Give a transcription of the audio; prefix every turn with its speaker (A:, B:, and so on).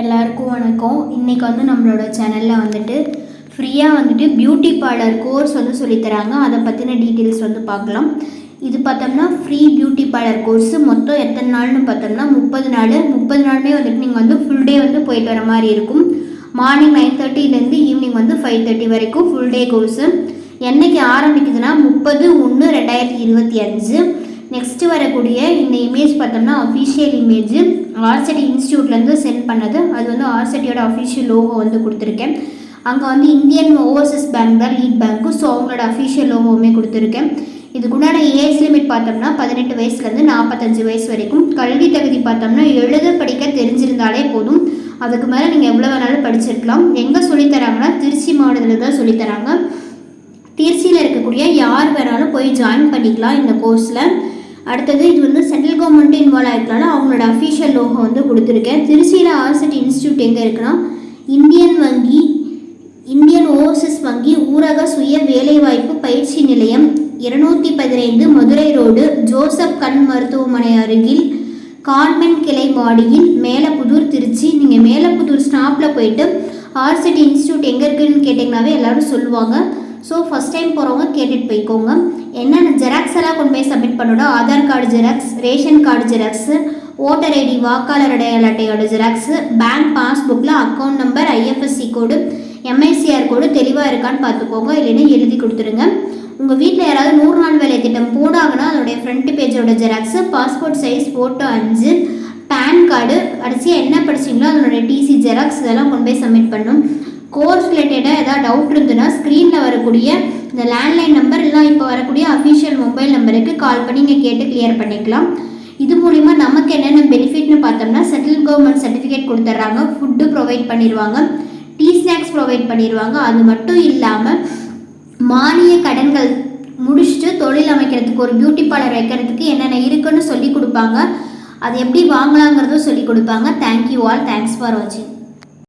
A: எல்லாருக்கும் வணக்கம். இன்றைக்கி வந்து நம்மளோட சேனலில் வந்துட்டு ஃப்ரீயாக வந்துட்டு பியூட்டி பார்லர் கோர்ஸ் வந்து சொல்லித்தராங்க அதை பற்றின டீட்டெயில்ஸ் வந்து பார்க்கலாம். இது பார்த்தோம்னா ஃப்ரீ பியூட்டி பார்லர் கோர்ஸு மொத்தம் எத்தனை நாள்னு பார்த்தோம்னா முப்பது நாள். முப்பது நாளுமே வந்துட்டு நீங்கள் வந்து ஃபுல் டே வந்து போயிட்டு வர மாதிரி இருக்கும். மார்னிங் நைன் தேர்ட்டிலேருந்து ஈவினிங் வந்து ஃபைவ் தேர்ட்டி வரைக்கும் ஃபுல் டே கோர்ஸு என்னைக்கு ஆரம்பிக்குதுன்னா முப்பது ஒன்று ரெண்டாயிரத்தி இருபத்தி அஞ்சு. நெக்ஸ்ட் வரக்கூடிய இந்த இமேஜ் பார்த்தோம்னா அஃபிஷியல் இமேஜ் ஆர்சடி இன்ஸ்டியூட்லேருந்து சென்ட் பண்ணது. அது வந்து ஆர்சடியோட அஃபிஷியல் லோகோ வந்து கொடுத்துருக்கேன். அங்கே வந்து இந்தியன் ஓவர்சீஸ் பேங்க் தான் லீட் பேங்க்கு ஸோ அவங்களோட அஃபிஷியல் லோகோவுமே கொடுத்துருக்கேன். இதுக்குண்டான ஏஜ் லிமிட் பார்த்தோம்னா பதினெட்டு வயசுலேருந்து நாற்பத்தஞ்சு வயசு வரைக்கும். கல்வி தகுதி பார்த்தோம்னா எழுத படிக்க தெரிஞ்சிருந்தாலே போதும். அதுக்கு மேலே நீங்கள் எவ்வளோ வேணாலும் படிச்சிருக்கலாம். எங்கே சொல்லித்தராங்கன்னா திருச்சி மாவட்டத்தில் தான் சொல்லித்தராங்க திருச்சியில் இருக்கக்கூடிய யார் வேணாலும் போய் ஜாயின் பண்ணிக்கலாம் இந்த கோர்ஸில் அடுத்தது இது வந்து சென்ட்ரல் கவர்மெண்ட்டும் இன்வால்வ் ஆகிருக்கனால அவங்களோட அஃபிஷியல் லோகோ வந்து கொடுத்துருக்கேன். திருச்சியில் ஆர்செட் இன்ஸ்டியூட் எங்கே இருக்குன்னா இந்தியன் வங்கி இந்தியன் ஓவர்சீஸ் வங்கி ஊரக சுய வேலைவாய்ப்பு பயிற்சி நிலையம் இருநூத்தி பதினைந்து மதுரை ரோடு ஜோசப் கண் மருத்துவமனை அருகில் கான்வென்ட் கிளை மாடியில் மேலப்புதூர் திருச்சி. நீங்கள் மேலப்புதூர் ஸ்டாப்பில் போயிட்டு ஆர்சிட்டி இன்ஸ்டியூட் எங்கே இருக்குன்னு கேட்டிங்கனாவே எல்லோரும் சொல்லுவாங்க. ஸோ ஃபஸ்ட் டைம் போகிறவங்க கேட்டுட்டு போய்க்கோங்க. என்னென்ன ஜெராக்ஸ் எல்லாம் கொண்டு போய் சப்மிட் பண்ணணும் Aadhaar card xerox ration card xerox voter ID வாக்காளர் அடையாள அட்டையோட xerox bank பாஸ்புக்கில் account number IFSC code MICR code தெளிவாக இருக்கான்னு பார்த்துக்கோங்க. இல்லைன்னா எழுதி கொடுத்துருங்க. உங்கள் வீட்டில் யாராவது நூறு நாள் வேலை திட்டம் போனாங்கன்னா அதோடைய ஃப்ரண்ட் பேஜோட ஜெராக்ஸு பாஸ்போர்ட் சைஸ் ஃபோட்டோ அஞ்சு பேன் கார்டு கடைசியாக என்ன படிச்சிங்களோ அதனுடைய டிசி ஜெராக்ஸ் இதெல்லாம் கொண்டு போய் சப்மிட் பண்ணும். கோர்ஸ் ரிலேட்டடாக ஏதாவது டவுட் இருந்ததுன்னா ஸ்க்ரீனில் வரக்கூடிய இந்த லேண்ட்லைன் நம்பர் இல்லை இப்போ வரக்கூடிய அஃபிஷியல் மொபைல் நம்பருக்கு கால் பண்ணி நீங்கள் கேட்டு கிளியர் பண்ணிக்கலாம். இது மூலிமா நமக்கு என்னென்ன பெனிஃபிட்னு பார்த்தோம்னா செட்டில் கவர்மெண்ட் சர்டிஃபிகேட் கொடுத்துட்றாங்க ஃபுட்டு ப்ரொவைட் பண்ணிடுவாங்க டீ ஸ்நாக்ஸ் ப்ரொவைட் பண்ணிடுவாங்க அது மட்டும் இல்லாமல் மானிய கடன்கள் முடிச்சுட்டு தொழில் அமைக்கிறதுக்கு ஒரு பியூட்டி பார்லர் வைக்கிறதுக்கு என்னென்ன இருக்குன்னு சொல்லி கொடுப்பாங்க. அது எப்படி வாங்கலாங்கிறதும் சொல்லி கொடுப்பாங்க. தேங்க்யூ ஆல் தேங்க்ஸ் ஃபார் வாட்சிங்